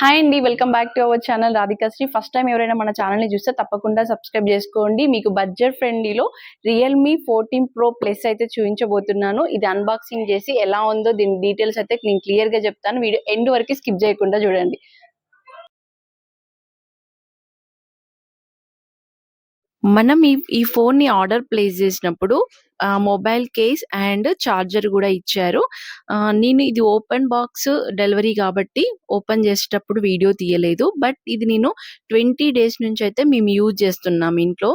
Hi అండి welcome back to our channel Radhikashri first time ఎవరైనా మన ఛానల్ని చూస్తే తప్పకుండా సబ్స్క్రైబ్ చేసుకోండి. మీకు బడ్జెట్ ఫ్రెండ్లీలో రియల్మీ ఫోర్టీన్ ప్రో ప్లస్ అయితే చూపించబోతున్నాను. ఇది అన్బాక్సింగ్ చేసి ఎలా ఉందో దీని డీటెయిల్స్ అయితే నేను క్లియర్గా చెప్తాను. వీడియో ఎండ్ వరకు స్కిప్ చేయకుండా చూడండి. మనం ఈ ఈ ఫోన్ని ఆర్డర్ ప్లేస్ చేసినప్పుడు మొబైల్ కేస్ అండ్ ఛార్జర్ కూడా ఇచ్చారు. ఆ, నేను ఇది ఓపెన్ బాక్స్ డెలివరీ కాబట్టి ఓపెన్ చేసేటప్పుడు వీడియో తీయలేదు. బట్ ఇది నేను ట్వంటీ డేస్ నుంచి అయితే మేము యూజ్ చేస్తున్నాం ఇంట్లో.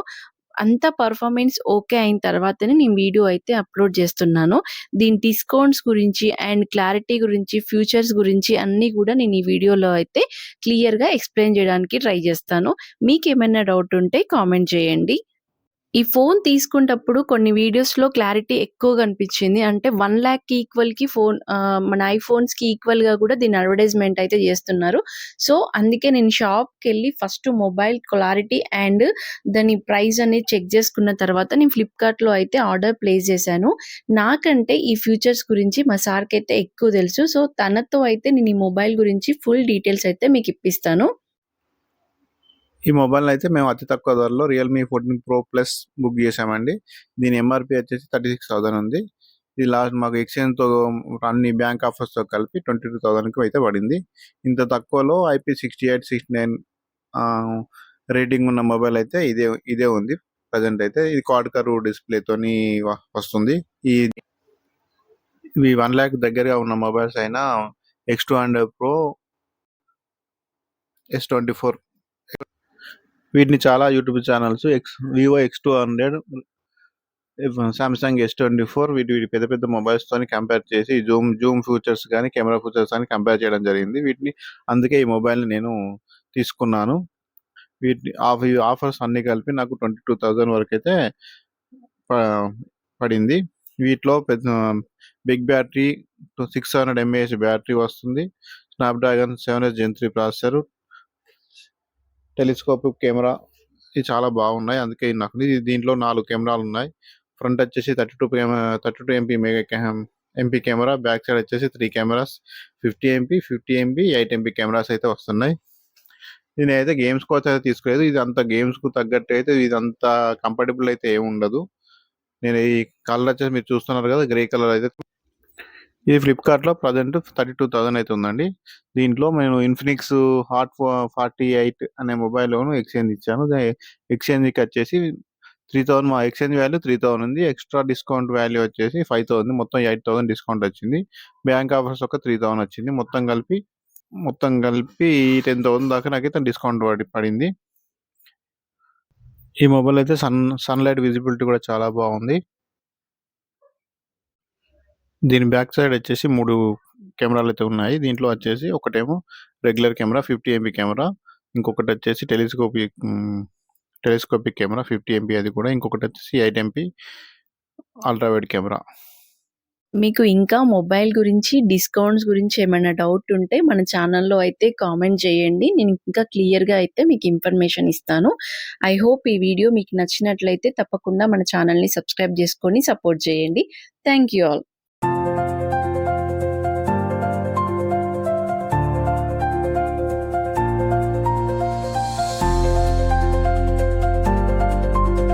అంత పర్ఫార్మెన్స్ ఓకే అయిన తర్వాతనే నేను వీడియో అయితే అప్లోడ్ చేస్తున్నాను. దీని డిస్కౌంట్స్ గురించి అండ్ క్లారిటీ గురించి ఫ్యూచర్స్ గురించి అన్నీ కూడా నేను ఈ వీడియోలో అయితే క్లియర్గా ఎక్స్ప్లెయిన్ చేయడానికి ట్రై చేస్తాను. మీకు ఏమైనా డౌట్ ఉంటే కామెంట్ చేయండి. ఈ ఫోన్ తీసుకునేటప్పుడు కొన్ని వీడియోస్‌లో క్లారిటీ ఎక్కువగా అనిపించింది. అంటే వన్ 1,00,000కి ఈక్వల్‌కి ఫోన్ మన ఐఫోన్స్‌కి ఈక్వల్‌గా కూడా దీని అడ్వర్టైజ్‌మెంట్ అయితే చేస్తున్నారు. సో, అందుకే నేను షాప్కి వెళ్ళి ఫస్ట్ మొబైల్ క్లారిటీ అండ్ దాని ప్రైస్ అనేది చెక్ చేసుకున్న తర్వాత నేను ఫ్లిప్‌కార్ట్‌లో అయితే ఆర్డర్ ప్లేస్ చేశాను. నాకంటే ఈ ఫ్యూచర్స్ గురించి మా సార్కి అయితే ఎక్కువ తెలుసు. సో, తనతో అయితే నేను ఈ మొబైల్ గురించి ఫుల్ డీటెయిల్స్ అయితే మీకు ఇప్పిస్తాను. ఈ మొబైల్ అయితే మేము అతి తక్కువ ధరలో రియల్‌మీ 14 ప్రో ప్లస్ బుక్ చేసామండి దీని ఎంఆర్పి వచ్చేసి 36,000 ఉంది. ఇది లాస్ట్ మాకు ఎక్స్‌చేంజ్‌తో అన్ని బ్యాంక్ ఆఫర్స్‌తో కలిపి 22,000కి అయితే పడింది. ఇంత తక్కువలో IP sixty eight sixty nine rating ఉన్న మొబైల్ అయితే ఇదే ఇదే ఉంది. ప్రజెంట్ అయితే ఇది క్వాడ్ కర్వ్ డిస్‌ప్లేతోని వస్తుంది. ఈ ఇవి 1,00,000 దగ్గరగా ఉన్న మొబైల్స్ అయినా ఎక్స్200 ప్రో ఎస్24 వీటిని చాలా యూట్యూబ్ ఛానల్స్ ఎక్స్ వివో ఎక్స్200 సామ్సంగ్ ఎస్24 వీటి వీటి పెద్ద పెద్ద మొబైల్స్‌తోని కంపేర్ చేసి జూమ్ జూమ్ ఫీచర్స్ గాని, కెమెరా ఫీచర్స్ అని కంపేర్ చేయడం జరిగింది. వీటిని అందుకే ఈ మొబైల్‌ని నేను తీసుకున్నాను. వీటిని ఆఫ్ ఆఫర్స్ అన్నీ కలిపి నాకు 22,000 వరకైతే ప పడింది. వీటిలో పెద్ద బిగ్ బ్యాటరీ 600 ఎంఏహెచ్ బ్యాటరీ వస్తుంది. స్నాప్‌డ్రాగన్ 7 జెన్ 3 ప్రాసెసర్. టెలిస్కోప్ కెమెరా ఇవి చాలా బాగున్నాయి. అందుకే నాకు దీంట్లో నాలుగు కెమెరాలు ఉన్నాయి. ఫ్రంట్ వచ్చేసి 32 camera 32 MP mega cam MP camera. Back side వచ్చేసి three cameras 50 MP, 50 MP, eight MP cameras అయితే వస్తున్నాయి. నేనైతే గేమ్స్ కోసం అయితే తీసుకోలేదు. ఇది అంత గేమ్స్‌కు తగ్గట్టు అయితే ఇదంత కంఫర్టబుల్ అయితే ఏమి ఉండదు. నేను ఈ కలర్ వచ్చేసి మీరు చూస్తున్నారు కదా! గ్రే కలర్ అయితే ఇది ఫ్లిప్‌కార్ట్‌లో ప్రెజెంట్ 32,000 అయితే ఉందండి. దీంట్లో నేను ఇన్ఫినిక్స్ హాట్ ఫార్టీ ఎయిట్ అనే మొబైల్‌లోను ఎక్స్‌చేంజ్ ఇచ్చాను. ఎక్స్‌చేంజ్‌కి వచ్చేసి 3000 మా ఎక్స్‌చేంజ్ వాల్యూ 3000 ఉంది. ఎక్స్‌ట్రా డిస్కౌంట్ వాల్యూ వచ్చేసి 5000 మొత్తం 8000 డిస్కౌంట్ వచ్చింది. బ్యాంక్ ఆఫర్స్ ఒక 3000 వచ్చింది. మొత్తం కలిపి మొత్తం కలిపి 10,000 దాకా నాకైతే డిస్కౌంట్ పడి పడింది. ఈ మొబైల్ అయితే సన్ సన్‌లైట్ విజిబిలిటీ కూడా చాలా బాగుంది. దీని బ్యాక్ సైడ్ వచ్చేసి మూడు కెమెరాలు అయితే ఉన్నాయి. దీంట్లో వచ్చేసి ఒకటేమో రెగ్యులర్ కెమెరా 50 ఎంపీ కెమెరా. ఇంకొకటి వచ్చేసి టెలిస్కోపిక్ టెలిస్కోపిక్ కెమెరా 50 ఎంపీ అది కూడా. ఇంకొకటి వచ్చేసి ఎయిట్ ఎంపీ అల్ట్రావైడ్ కెమెరా. మీకు ఇంకా మొబైల్ గురించి, డిస్కౌంట్స్ గురించి ఏమైనా డౌట్ ఉంటే మన ఛానల్‌లో అయితే కామెంట్ చేయండి. నేను ఇంకా క్లియర్‌గా అయితే మీకు ఇన్ఫర్మేషన్ ఇస్తాను. ఐ హోప్ ఈ వీడియో మీకు నచ్చినట్లయితే తప్పకుండా మన ఛానల్‌ని సబ్స్క్రైబ్ చేసుకొని సపోర్ట్ చేయండి. Thank you all. Thank you